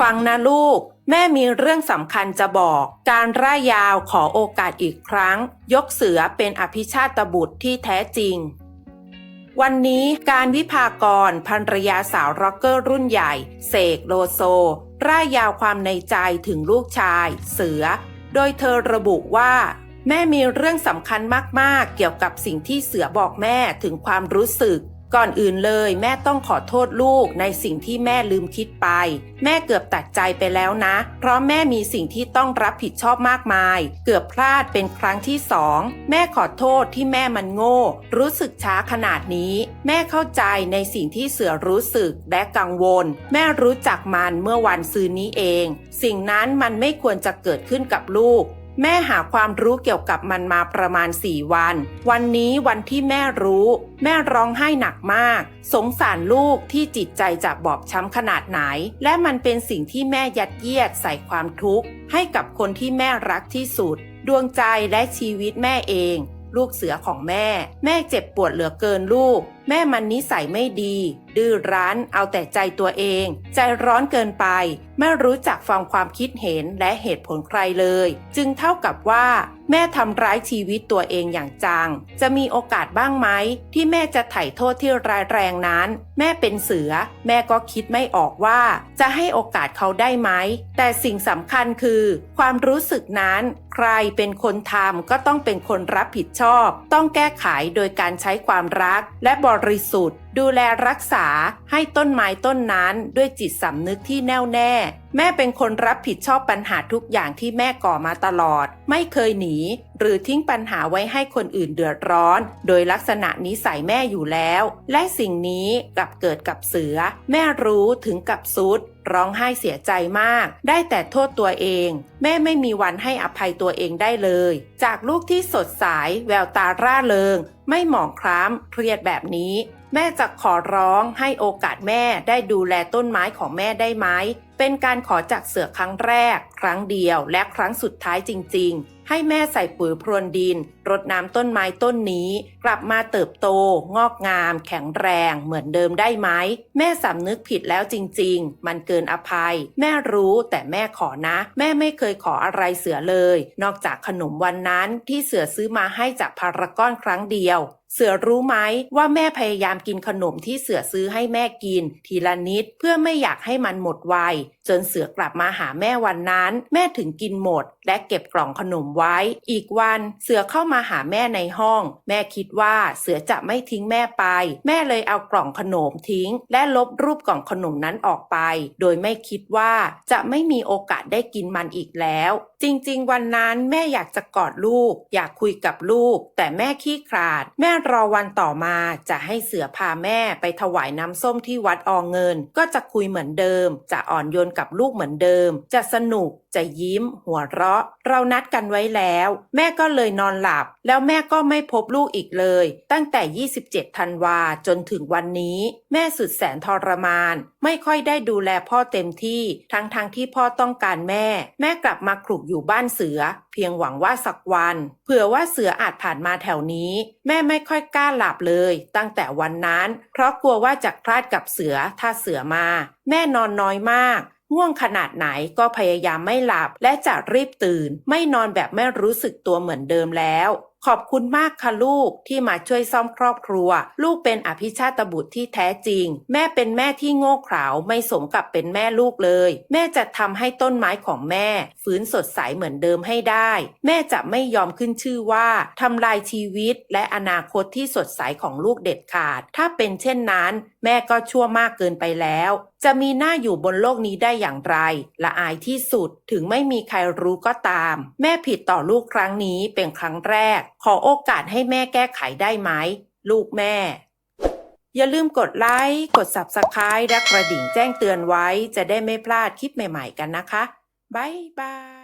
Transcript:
ฟังนะลูก แม่มีเรื่องสำคัญจะบอก การร่ายยาวขอโอกาสอีกครั้ง ยกเสือเป็นอภิชาตบุตรที่แท้จริง วันนี้การวิพากรภรรยาสาวร็อกเกอร์รุ่นใหญ่ เสกโลโซ ร่ายยาวความในใจถึงลูกชาย เสือ โดยเธอระบุว่าแม่มีเรื่องสำคัญมาก ๆ เกี่ยวกับสิ่งที่เสือบอกแม่ถึงความรู้สึก ก่อนอื่นเลยแม่ต้องขอโทษลูกในสิ่งที่แม่ลืมคิดไป แม่เกือบตัดใจไปแล้วนะ เพราะแม่มีสิ่งที่ต้องรับผิดชอบมากมาย เกือบพลาดเป็นครั้งที่สองแม่ขอโทษที่แม่มันโง่ รู้สึกช้าขนาดนี้ แม่เข้าใจในสิ่งที่เสือรู้สึกและกังวล แม่รู้จักมันเมื่อวันซืนนี้เอง สิ่งนั้นมันไม่ควรจะเกิดขึ้นกับลูก แม่หาความรู้เกี่ยวกับมันมาประมาณ 4 วัน วันนี้วันที่แม่รู้ แม่ร้องไห้หนักมาก สงสารลูกที่จิตใจจะบอบช้ำขนาดไหน และมันเป็นสิ่งที่แม่ยัดเยียดใส่ความทุกข์ ให้กับคนที่แม่รักที่สุด ดวงใจและชีวิตแม่เอง ลูกเสือของแม่ แม่เจ็บปวดเหลือเกินลูก แม่มันนิสัยไม่ดี ดื้อรั้นเอาแต่ใจตัวเอง ใจร้อนเกินไป ไม่รู้จักฟังความคิดเห็นและเหตุผลใครเลย จึงเท่ากับว่า แม่ทำร้ายชีวิตตัวเองอย่างจัง จะมีโอกาสบ้างไหมที่แม่จะไถ่โทษที่ร้ายแรงนั้น แม่เป็นเสือ แม่ก็คิดไม่ออกว่า จะให้โอกาสเขาได้ไหม แต่สิ่งสำคัญคือ ความรู้สึกนั้น รเป็นคนทำก็ต้องเป็นคนรับผิดชอบ ต้องแก้ไขโดยการใช้ความรักและบริสุทธิ์ดูแลรักษาให้ต้นไม้ต้นนั้นด้วยจิตสำนึกที่แน่วแน่ แม่เป็นคนรับผิดชอบปัญหาทุกอย่างที่แม่ก่อมาตลอด ไม่เคยหนี หรือทิ้งปัญหาไว้ให้คนอื่นเดือดร้อน โดยลักษณะนิสัยแม่อยู่แล้ว และสิ่งนี้กลับเกิดกับเสือ แม่รู้ถึงกับซุดร้องไห้เสียใจมาก ได้แต่โทษตัวเอง แม่ไม่มีวันให้อภัยตัวเองได้เลย จากลูกที่สดใสแววตาร่าเริง ไม่หมองคล้ำเครียดแบบนี้ แม่จะขอร้องให้โอกาสแม่ได้ดูแลต้นไม้ของแม่ได้ไหม เป็นการขอจากเสือครั้งแรก ครั้งเดียว และครั้งสุดท้ายจริง ๆ ให้แม่ใส่ปุ๋ยพรวนดิน รดน้ำต้นไม้ต้นนี้ กลับมาเติบโต งอกงาม แข็งแรง เหมือนเดิมได้ไหม แม่สำนึกผิดแล้วจริง ๆ มันเกินอภัย แม่รู้แต่แม่ขอนะ แม่ไม่เคยขออะไรเสือเลย นอกจากขนมวันนั้นที่เสือซื้อมาให้จากพารากอนครั้งเดียวเสือรู้ไหมว่าแม่พยายามกินขนมที่เสือซื้อให้แม่กิน ทีละนิดเพื่อไม่อยากให้มันหมดไวจนเสือกลับมาหาแม่วันนั้น แม่ถึงกินหมด และเก็บกล่องขนมไว้ อีกวันเสือเข้ามาหาแม่ในห้อง แม่คิดว่าเสือจะไม่ทิ้งแม่ไป แม่เลยเอากล่องขนมทิ้ง และลบรูปกล่องขนมนั้นออกไป โดยไม่คิดว่าจะไม่มีโอกาสได้กินมันอีกแล้ว จริงๆ วันนั้นแม่อยากจะกอดลูก อยากคุยกับลูก แต่แม่ขี้ขลาด แม่รอวันต่อมาจะให้เสือพาแม่ไปถวายน้ำส้มที่วัดอองเงิน ก็จะคุยเหมือนเดิม จะอ่อนโยนกับลูกเหมือนเดิม จะสนุก จะยิ้ม หัวเราะ เรานัดกันไว้แล้ว แม่ก็เลยนอนหลับ แล้วแม่ก็ไม่พบลูกอีกเลย ตั้งแต่ 27 ธันวาจนถึงวันนี้ แม่สุดแสนทรมาน ไม่ค่อยได้ดูแลพ่อเต็มที่ ทั้งๆทที่พ่อต้องการแม่ แม่กลับมาคลุกอยู่บ้านเสือ เพียงหวังว่าสักวันเผื่อว่าเสืออาจผ่านมาแถวนี้ แม่ไม่ค่อยกล้าหลับเลย ตั้งแต่วันนั้น เพราะกลัวว่าจะคลาดกับเสือถ้าเสือมา แม่นอนน้อยมาก ง่วงขนาดไหนก็พยายามไม่หลับและจะรีบตื่น ไม่นอนแบบไม่รู้สึกตัวเหมือนเดิมแล้ว ขอบคุณมากค่ะลูกที่มาช่วยซ่อมครอบครัว ลูกเป็นอภิชาตบุตรที่แท้จริง แม่เป็นแม่ที่โง่เขลาไม่สมกับเป็นแม่ลูกเลย แม่จะทำให้ต้นไม้ของแม่ ฟื้นสดใสเหมือนเดิมให้ได้ แม่จะไม่ยอมขึ้นชื่อว่าทำลายชีวิตและอนาคตที่สดใสของลูกเด็ดขาด ถ้าเป็นเช่นนั้น แม่ก็ชั่วมากเกินไปแล้ว จะมีหน้าอยู่บนโลกนี้ได้อย่างไร ละอายที่สุดถึงไม่มีใครรู้ก็ตาม แม่ผิดต่อลูกครั้งนี้เป็นครั้งแรก ขอโอกาสให้แม่แก้ไขได้ไหม ลูกแม่ อย่าลืมกดไลค์ กด Subscribe และกระดิ่งแจ้งเตือนไว้ จะได้ไม่พลาดคลิปใหม่ๆกันนะคะบ๊ายบาย